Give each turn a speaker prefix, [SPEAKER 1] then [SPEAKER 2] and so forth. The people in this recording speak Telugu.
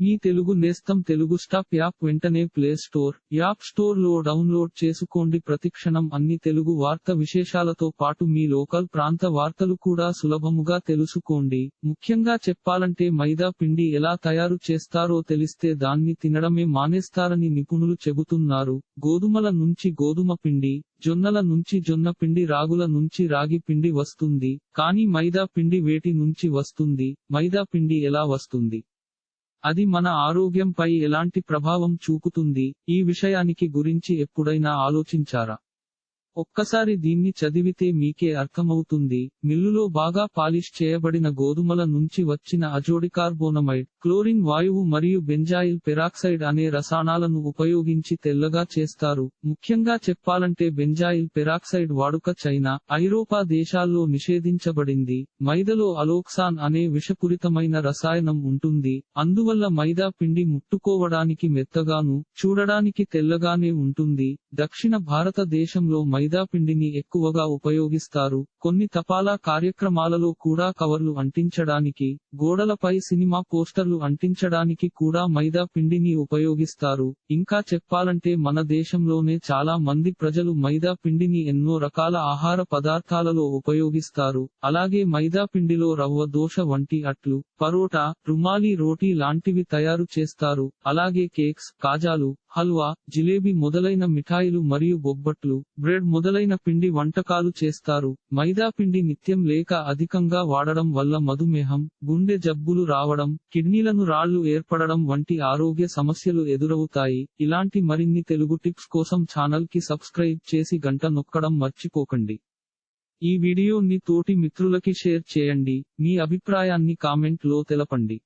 [SPEAKER 1] మీ తెలుగు నేస్తం తెలుగు స్టాప్ యాప్ వెంటనే ప్లే స్టోర్ యాప్ స్టోర్లో డౌన్లోడ్ చేసుకోండి. ప్రతిక్షణం అన్ని తెలుగు వార్త విశేషాలతో పాటు మీ లోకల్ ప్రాంత వార్తలు కూడా సులభముగా తెలుసుకోండి. ముఖ్యంగా చెప్పాలంటే మైదా పిండి ఎలా తయారు చేస్తారో తెలిస్తే దాన్ని తినడమే మానేస్తారని నిపుణులు చెబుతున్నారు. గోధుమల నుంచి గోధుమ పిండి జొన్నల నుంచి జొన్న పిండి రాగుల నుంచి రాగి పిండి వస్తుంది. కానీ మైదా పిండి వేటి నుంచి వస్తుంది. మైదా పిండి ఎలా వస్తుంది? అది మన ఆరోగ్యంపై ఎలాంటి ప్రభావం చూపుతుంది? ఈ విషయానికి గురించి ఎప్పుడైనా ఆలోచించారా? ఒక్కసారి దీన్ని చదివితే మీకే అర్థమవుతుంది. మిల్లులో బాగా పాలిష్ చేయబడిన గోధుమల నుంచి వచ్చిన అజోడికార్బోనమైడ్ క్లోరిన్ వాయువు మరియు బెంజాయిల్ పెరాక్సైడ్ అనే రసాయనాలను ఉపయోగించి తెల్లగా చేస్తారు. ముఖ్యంగా చెప్పాలంటే బెంజాయిల్ పెరాక్సైడ్ వాడుక చైనా ఐరోపా దేశాల్లో నిషేధించబడింది. మైదలో అలోక్సాన్ అనే విషపూరితమైన రసాయనం ఉంటుంది. అందువల్ల మైదా పిండి ముట్టుకోవడానికి మెత్తగాను చూడడానికి తెల్లగానే ఉంటుంది. దక్షిణ భారతదేశంలో మైదా పిండిని ఎక్కువగా ఉపయోగిస్తారు. కొన్ని తపాలా కార్యక్రమాలలో కూడా కవర్లు అంటించడానికి గోడలపై సినిమా పోస్టర్లు అంటించడానికి కూడా మైదా పిండిని ఉపయోగిస్తారు. ఇంకా చెప్పాలంటే మన దేశంలోనే చాలా మంది ప్రజలు మైదా పిండిని ఎన్నో రకాల ఆహార పదార్థాలలో ఉపయోగిస్తారు. అలాగే మైదా పిండిలో రవ్వ దోశ వంటి అట్లు పరోటా రుమాలి రోటీ లాంటివి తయారు చేస్తారు. అలాగే కేక్స్ కాజాలు హల్వా జిలేబీ మొదలైన మిఠాయిలు మరియు బొబ్బట్లు బ్రెడ్ మొదలైన పిండి వంటకాలు చేస్తారు. మైదా పిండి నిత్యం లేక అధికంగా వాడడం వల్ల మధుమేహం గుండె జబ్బులు రావడం కిడ్నీలను రాళ్ళు ఏర్పడడం వంటి ఆరోగ్య సమస్యలు ఎదురవుతాయి. ఇలాంటి మరిన్ని తెలుగు టిప్స్ కోసం ఛానల్కి సబ్స్క్రైబ్ చేసి గంట నొక్కడం మర్చిపోకండి. ఈ వీడియోని తోటి మిత్రులకి షేర్ చేయండి. మీ అభిప్రాయాన్ని కామెంట్లో తెలపండి.